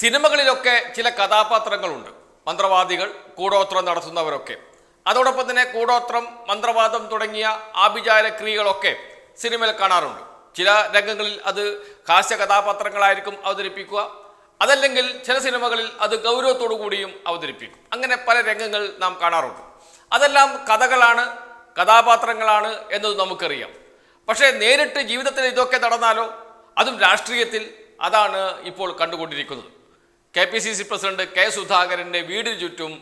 സിനിമകളിലൊക്കെ ചില കഥാപാത്രങ്ങളുണ്ട്. മന്ത്രവാദികൾ കൂടോത്രം നടത്തുന്നവരൊക്കെ. അതോടൊപ്പം തന്നെ കൂടോത്രം മന്ത്രവാദം തുടങ്ങിയ ആഭിചാര ക്രിയകളൊക്കെ സിനിമയിൽ കാണാറുണ്ട്. ചില രംഗങ്ങളിൽ അത് ഹാസ്യ കഥാപാത്രങ്ങളായിരിക്കും അവതരിപ്പിക്കുക. അതല്ലെങ്കിൽ ചില സിനിമകളിൽ അത് ഗൗരവത്തോടു കൂടിയും അവതരിപ്പിക്കും. അങ്ങനെ പല രംഗങ്ങൾ നാം കാണാറുണ്ട്. അതെല്ലാം കഥകളാണ് കഥാപാത്രങ്ങളാണ് എന്നത് നമുക്കറിയാം. പക്ഷേ നേരിട്ട് ജീവിതത്തിൽ ഇതൊക്കെ നടന്നാലോ? അതും രാഷ്ട്രീയത്തിൽ. അതാണ് ഇപ്പോൾ കണ്ടുകൊണ്ടിരിക്കുന്നത്. K P C C president K സുധാകരന്റെ വീടിന് ചുറ്റും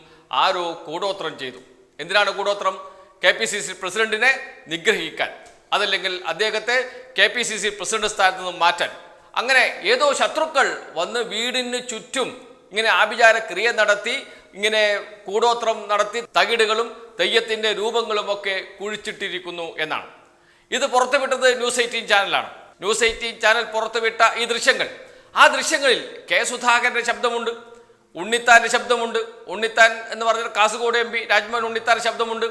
ആരോ കൂടോത്രം ചെയ്തു. എന്തിനാണ് കൂടോത്രം? കെ പി സി സി പ്രസിഡന്റിനെ നിഗ്രഹിക്കാൻ. അതല്ലെങ്കിൽ അദ്ദേഹത്തെ K P C C president സ്ഥാനത്ത് നിന്ന് മാറ്റാൻ. അങ്ങനെ ഏതോ ശത്രുക്കൾ വന്ന് വീടിന് ചുറ്റും ഇങ്ങനെ ആഭിചാര ക്രിയ നടത്തി ഇങ്ങനെ കൂടോത്രം നടത്തി തകിടുകളും തെയ്യത്തിന്റെ രൂപങ്ങളും ഒക്കെ കുഴിച്ചിട്ടിരിക്കുന്നു എന്നാണ്. ഇത് പുറത്തുവിട്ടത് ന്യൂസ് എയ്റ്റീൻ ചാനലാണ്. ന്യൂസ് എയ്റ്റീൻ ചാനൽ പുറത്തുവിട്ട ഈ ദൃശ്യങ്ങൾ ആ ദൃശ്യങ്ങളിൽ കെ സുധാകരന്റെ ശബ്ദമുണ്ട് ഉണ്ണിത്താന്റെ ശബ്ദമുണ്ട് ഉണ്ണിത്താൻ എന്ന് പറഞ്ഞ കാസർഗോഡ് എം പി രാജ്മോഹൻ ഉണ്ണിത്താന്റെ ശബ്ദമുണ്ട്.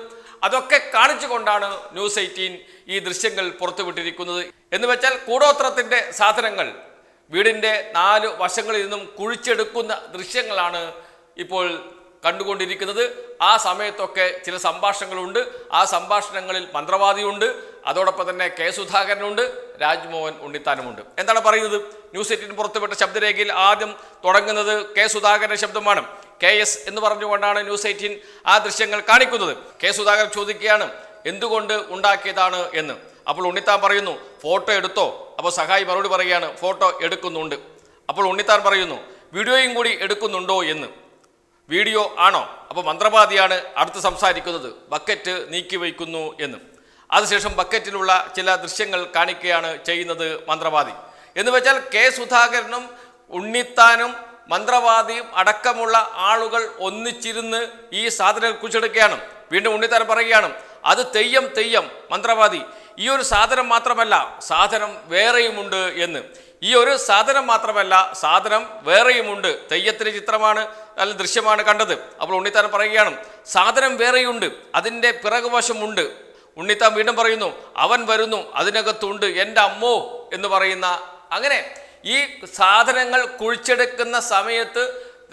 അതൊക്കെ കാണിച്ചുകൊണ്ടാണ് ന്യൂസ് എയ്റ്റീൻ ഈ ദൃശ്യങ്ങൾ പുറത്തുവിട്ടിരിക്കുന്നത്. എന്ന് വെച്ചാൽ കൂടോത്രത്തിന്റെ സാധനങ്ങൾ വീടിന്റെ നാല് വശങ്ങളിൽ നിന്നും കുഴിച്ചെടുക്കുന്ന ദൃശ്യങ്ങളാണ് ഇപ്പോൾ കണ്ടുകൊണ്ടിരിക്കുന്നത്. ആ സമയത്തൊക്കെ ചില സംഭാഷണങ്ങളുണ്ട്. ആ സംഭാഷണങ്ങളിൽ മന്ത്രവാദിയുണ്ട്. അതോടൊപ്പം തന്നെ കെ സുധാകരനുണ്ട്. രാജ്മോഹൻ ഉണ്ണിത്താനുമുണ്ട്. എന്താണ് പറയുന്നത്? ന്യൂസ് എയ്റ്റീൻ പുറത്തുവിട്ട ശബ്ദരേഖയിൽ ആദ്യം തുടങ്ങുന്നത് കെ സുധാകരന്റെ ശബ്ദമാണ്. കെ എസ് എന്ന് പറഞ്ഞുകൊണ്ടാണ് ന്യൂസ് എയ്റ്റീൻ ആ ദൃശ്യങ്ങൾ കാണിക്കുന്നത്. കെ സുധാകരൻ ചോദിക്കുകയാണ് എന്തുകൊണ്ട് ഉണ്ടാക്കിയതാണ് എന്ന്? അപ്പോൾ ഉണ്ണിത്താൻ പറയുന്നു ഫോട്ടോ എടുത്തോ? അപ്പോൾ സഹായി മറുപടി പറയുകയാണ് ഫോട്ടോ എടുക്കുന്നുണ്ട്. അപ്പോൾ ഉണ്ണിത്താൻ പറയുന്നു വീഡിയോയും കൂടി എടുക്കുന്നുണ്ടോ എന്ന്? വീഡിയോ ആണോ? അപ്പോൾ മന്ത്രവാദിയാണ് അടുത്ത് സംസാരിക്കുന്നത്. ബക്കറ്റ് നീക്കി വയ്ക്കുന്നു എന്ന്. അതിനുശേഷം ബക്കറ്റിലുള്ള ചില ദൃശ്യങ്ങൾ കാണിക്കുകയാണ് ചെയ്യുന്നത് മന്ത്രവാദി. എന്ന് വെച്ചാൽ കെ സുധാകരനും ഉണ്ണിത്താനും മന്ത്രവാദിയും അടക്കമുള്ള ആളുകൾ ഒന്നിച്ചിരുന്ന് ഈ സാധനം കുച്ചെടുക്കുകയാണ് വീണ്ടും ഉണ്ണിത്താൻ പറയുകയാണ് അത് തെയ്യം തെയ്യം. മന്ത്രവാദി ഈ ഒരു സാധനം മാത്രമല്ല സാധനം വേറെയുമുണ്ട് എന്ന്. ഈ ഒരു സാധനം മാത്രമല്ല സാധനം വേറെയുമുണ്ട് തെയ്യത്തിന് ചിത്രമാണ് നല്ല ദൃശ്യമാണ് കണ്ടത്. അപ്പോൾ ഉണ്ണിത്താൻ പറയുകയാണ് സാധനം വേറെയുണ്ട് അതിന്റെ പിറകുവശമുണ്ട് ഉണ്ണിത്താൻ വീണ്ടും പറയുന്നു അവൻ വരുന്നു അതിനകത്തുണ്ട് എന്റെ അമ്മോ എന്ന് പറയുന്ന അങ്ങനെ ഈ സാധനങ്ങൾ കുഴിച്ചെടുക്കുന്ന സമയത്ത്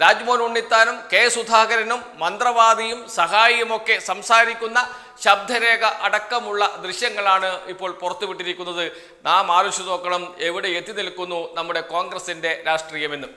രാജ്മോഹൻ ഉണ്ണിത്താനും കെ സുധാകരനും മന്ത്രവാദിയും സഹായിയുമൊക്കെ സംസാരിക്കുന്ന ശബ്ദരേഖ അടക്കമുള്ള ദൃശ്യങ്ങളാണ് ഇപ്പോൾ പുറത്തുവിട്ടിരിക്കുന്നത്. നാം ആലോചിച്ചു നോക്കണം എവിടെ എത്തി നിൽക്കുന്നു നമ്മുടെ കോൺഗ്രസിന്റെ രാഷ്ട്രീയമെന്ന്.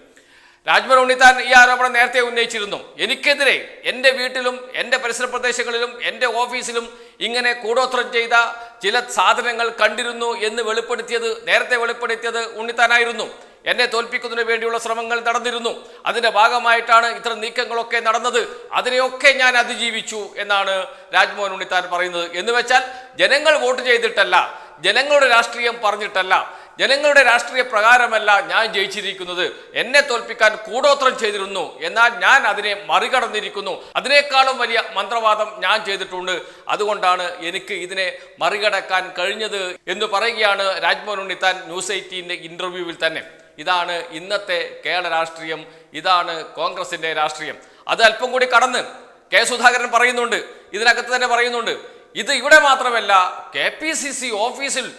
രാജ്മോഹൻ ഉണ്ണിത്താൻ ഈ ആരോപണം നേരത്തെ ഉന്നയിച്ചിരുന്നു. എനിക്കെതിരെ എന്റെ വീട്ടിലും എന്റെ പരിസര പ്രദേശങ്ങളിലും എന്റെ ഓഫീസിലും ഇങ്ങനെ കൂടോത്രം ചെയ്ത ചില സാധനങ്ങൾ കണ്ടിരുന്നു എന്ന് വെളിപ്പെടുത്തിയത് നേരത്തെ വെളിപ്പെടുത്തിയത് ഉണ്ണിത്താനായിരുന്നു. എന്നെ തോൽപ്പിക്കുന്നതിന് വേണ്ടിയുള്ള ശ്രമങ്ങൾ നടന്നിരുന്നു. അതിന്റെ ഭാഗമായിട്ടാണ് ഇത്തരം നീക്കങ്ങളൊക്കെ നടന്നത്. അതിനെയൊക്കെ ഞാൻ അതിജീവിച്ചു എന്നാണ് രാജ്മോഹൻ ഉണ്ണിത്താൻ പറയുന്നത്. എന്ന് വെച്ചാൽ ജനങ്ങൾ വോട്ട് ചെയ്തിട്ടല്ല ജനങ്ങളുടെ രാഷ്ട്രീയം പറഞ്ഞിട്ടല്ല ജനങ്ങളുടെ രാഷ്ട്രീയ പ്രകാരമല്ല ഞാൻ ജയിച്ചിരിക്കുന്നത്. എന്നെ തോൽപ്പിക്കാൻ കൂടോത്രം ചെയ്തിരുന്നു. എന്നാൽ ഞാൻ അതിനെ മറികടന്നിരിക്കുന്നു. അതിനേക്കാളും വലിയ മന്ത്രവാദം ഞാൻ ചെയ്തിട്ടുണ്ട്. അതുകൊണ്ടാണ് എനിക്ക് ഇതിനെ മറികടക്കാൻ കഴിഞ്ഞത് എന്ന് പറയുകയാണ് രാജ്മോഹൻ ഉണ്ണിത്താൻ ന്യൂസ് എയ്റ്റീന്റെ ഇന്റർവ്യൂവിൽ തന്നെ. ഇതാണ് ഇന്നത്തെ കേരള രാഷ്ട്രീയം ഇതാണ് കോൺഗ്രസിന്റെ രാഷ്ട്രീയം. അത് അല്പം കൂടി കടന്ന് കെ സുധാകരൻ പറയുന്നുണ്ട് ഇതിനകത്ത് തന്നെ പറയുന്നുണ്ട് ഇത് ഇവിടെ മാത്രമല്ല കെ പി സി സി ഓഫീസിൽ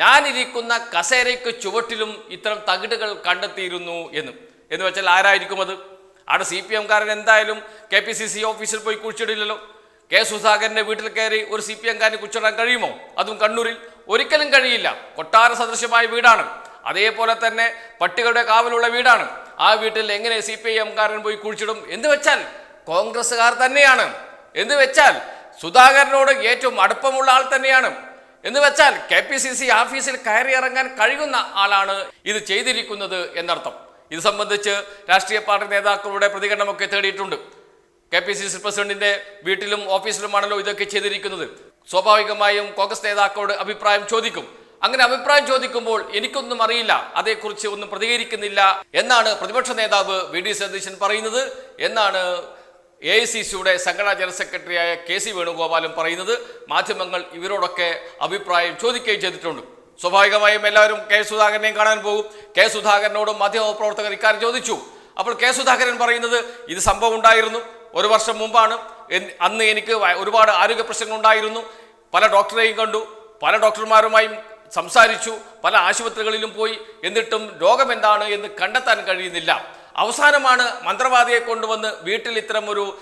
ഞാനിരിക്കുന്ന കസേരയ്ക്ക് ചുവട്ടിലും ഇത്തരം തകിടുകൾ കണ്ടെത്തിയിരുന്നു എന്ന്. എന്ന് വെച്ചാൽ ആരായിരിക്കും അത്? അവിടെ സി പി എംകാരൻ എന്തായാലും കെ പി സി സി ഓഫീസിൽ പോയി കുഴിച്ചിടില്ലല്ലോ. കെ സുധാകരന്റെ വീട്ടിൽ കയറി ഒരു സി പി എംകാരന് കുഴിച്ചിടാൻ കഴിയുമോ? അതും കണ്ണൂരിൽ. ഒരിക്കലും കഴിയില്ല. കൊട്ടാര സദൃശമായ വീടാണ്. അതേപോലെ തന്നെ പട്ടികളുടെ കാവലുള്ള വീടാണ്. ആ വീട്ടിൽ എങ്ങനെ സി പി ഐ എംകാരൻ പോയി കുഴിച്ചിടും? എന്ന് വെച്ചാൽ കോൺഗ്രസ്സുകാർ തന്നെയാണ്. എന്ന് വെച്ചാൽ സുധാകരനോട് ഏറ്റവും അടുപ്പമുള്ള ആൾ തന്നെയാണ്. എന്ന് വെച്ചാൽ കെ പി സി സി ഓഫീസിൽ കയറി ഇറങ്ങാൻ കഴിയുന്ന ആളാണ് ഇത് ചെയ്തിരിക്കുന്നത് എന്നർത്ഥം. ഇത് സംബന്ധിച്ച് രാഷ്ട്രീയ പാർട്ടി നേതാക്കളുടെ പ്രതികരണമൊക്കെ തേടിയിട്ടുണ്ട്. കെ പി സി സി പ്രസിഡന്റിന്റെ വീട്ടിലും ഓഫീസിലുമാണല്ലോ ഇതൊക്കെ ചെയ്തിരിക്കുന്നത്. സ്വാഭാവികമായും കോൺഗ്രസ് നേതാക്കളോട് അഭിപ്രായം ചോദിക്കും. അങ്ങനെ അഭിപ്രായം ചോദിക്കുമ്പോൾ എനിക്കൊന്നും അറിയില്ല. അതേക്കുറിച്ച് ഒന്നും പ്രതികരിക്കുന്നില്ല എന്നാണ് പ്രതിപക്ഷ നേതാവ് വി ഡി സതീശൻ പറയുന്നത് എന്നാണ് എ ഐ സി സിയുടെ സംഘടനാ ജനറൽ സെക്രട്ടറിയായ കെ സി വേണുഗോപാലും പറയുന്നത്. മാധ്യമങ്ങൾ ഇവരോടൊക്കെ അഭിപ്രായം ചോദിക്കുകയും ചെയ്തിട്ടുണ്ട്. സ്വാഭാവികമായും എല്ലാവരും കെ സുധാകരനെയും കാണാൻ പോകും. കെ സുധാകരനോടും മാധ്യമപ്രവർത്തകർ ഇക്കാര്യം ചോദിച്ചു. അപ്പോൾ കെ സുധാകരൻ പറയുന്നത് ഇത് സംഭവം ഉണ്ടായിരുന്നു. ഒരു വർഷം മുമ്പാണ്. അന്ന് എനിക്ക് ഒരുപാട് ആരോഗ്യ പ്രശ്നങ്ങൾ ഉണ്ടായിരുന്നു. പല ഡോക്ടറെയും കണ്ടു. പല ഡോക്ടർമാരുമായും സംസാരിച്ചു. പല ആശുപത്രികളിലും പോയി. എന്നിട്ടും രോഗമെന്താണ് എന്ന് കണ്ടെത്താൻ കഴിയുന്നില്ല. അവസാനമാണ് മന്ത്രവാദിയെ കൊണ്ടുവന്ന് വീട്ടിൽ ഇത്തരം ഒരു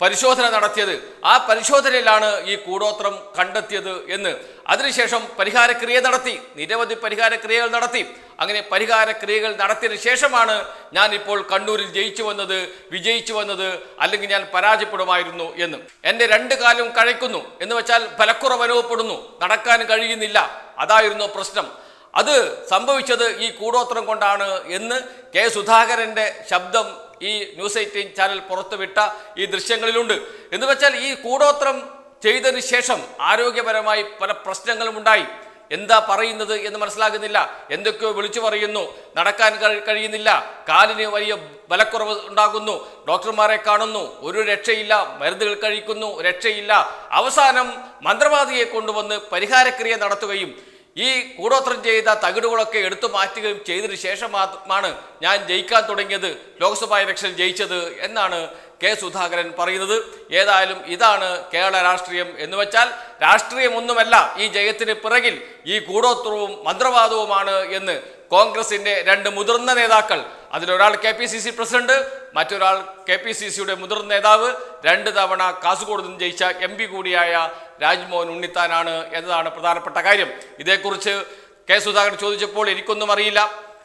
പരിശോധന നടത്തിയത്. ആ പരിശോധനയിലാണ് ഈ കൂടോത്രം കണ്ടെത്തിയത് എന്ന്. അതിനുശേഷം പരിഹാരക്രിയ നടത്തി. നിരവധി പരിഹാരക്രിയകൾ നടത്തി. അങ്ങനെ പരിഹാരക്രിയകൾ നടത്തിയതിനു ശേഷമാണ് ഞാൻ ഇപ്പോൾ കണ്ണൂരിൽ ജയിച്ചു വന്നത് വിജയിച്ചു വന്നത് അല്ലെങ്കിൽ ഞാൻ പരാജയപ്പെടുമായിരുന്നു എന്ന്. എന്റെ രണ്ട് കാലും കഴിക്കുന്നു എന്ന് വെച്ചാൽ ഫലക്കുറവ് അനുഭവപ്പെടുന്നു നടക്കാൻ കഴിയുന്നില്ല. അതായിരുന്നു പ്രശ്നം. അത് സംഭവിച്ചത് ഈ കൂടോത്രം കൊണ്ടാണ് എന്ന് കെ സുധാകരന്റെ ശബ്ദം ഈ ന്യൂസ് എയ്റ്റീൻ ചാനൽ പുറത്തുവിട്ട ഈ ദൃശ്യങ്ങളിലുണ്ട്. എന്ന് വെച്ചാൽ ഈ കൂടോത്രം ചെയ്തതിന് ശേഷം ആരോഗ്യപരമായി പല പ്രശ്നങ്ങളും ഉണ്ടായി. എന്താ പറയുന്നത് എന്ന് മനസ്സിലാകുന്നില്ല. എന്തൊക്കെയോ വിളിച്ചു പറയുന്നു. നടക്കാൻ കഴിയുന്നില്ല. കാലിന് വലിയ ബലക്കുറവ് ഉണ്ടാകുന്നു. ഡോക്ടർമാരെ കാണുന്നു. ഒരു രക്ഷയില്ല. മരുന്നുകൾ കഴിക്കുന്നു. രക്ഷയില്ല. അവസാനം മന്ത്രവാദിയെ കൊണ്ടുവന്ന് പരിഹാരക്രിയ നടത്തുകയും ഈ കൂടോത്രം ചെയ്ത തകിടുകളൊക്കെ എടുത്തു മാറ്റുകയും ചെയ്തതിനു ശേഷം മാത്രമാണ് ഞാൻ ജയിക്കാൻ തുടങ്ങിയത് ലോക്സഭാ ഇലക്ഷൻ ജയിച്ചത് എന്നാണ് കെ സുധാകരൻ പറയുന്നത്. ഏതായാലും ഇതാണ് കേരള രാഷ്ട്രീയം എന്ന് വെച്ചാൽ രാഷ്ട്രീയമൊന്നുമല്ല ഈ ജയത്തിന് പിറകിൽ ഈ കൂടോത്രവും മന്ത്രവാദവുമാണ് എന്ന് കോൺഗ്രസിന്റെ രണ്ട് മുതിർന്ന നേതാക്കൾ അതിലൊരാൾ K P C C president മറ്റൊരാൾ കെ പി സി സിയുടെ മുതിർന്ന നേതാവ് രണ്ട് തവണ കാസർഗോഡ് നിന്ന് ജയിച്ച എം പി കൂടിയായ രാജ്മോഹൻ ഉണ്ണിത്താനാണ് എന്നതാണ് പ്രധാനപ്പെട്ട കാര്യം. ഇതേക്കുറിച്ച് കെ സുധാകരൻ ചോദിച്ചപ്പോൾ എനിക്കൊന്നും അറിയില്ല.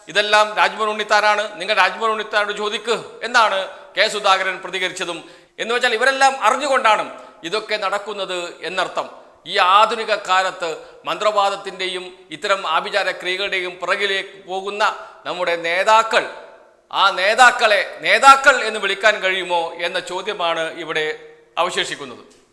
ഇതെല്ലാം രാജ്മോഹൻ ഉണ്ണിത്താനാണ്. നിങ്ങൾ രാജ്മോഹൻ ഉണ്ണിത്താനോട് ചോദിക്ക് എന്നാണ് കെ സുധാകരൻ പ്രതികരിച്ചതും. എന്ന് വെച്ചാൽ ഇവരെല്ലാം അറിഞ്ഞുകൊണ്ടാണ് ഇതൊക്കെ നടക്കുന്നത് എന്നർത്ഥം. ഈ ആധുനിക കാലത്ത് മന്ത്രവാദത്തിന്റെയും ഇത്തരം ആഭിചാര ക്രിയകളുടെയും പുറകിലേക്ക് പോകുന്ന നമ്മുടെ നേതാക്കൾ ആ നേതാക്കളെ നേതാക്കൾ എന്ന് വിളിക്കാൻ കഴിയുമോ എന്ന ചോദ്യമാണ് ഇവിടെ അവശേഷിക്കുന്നത്.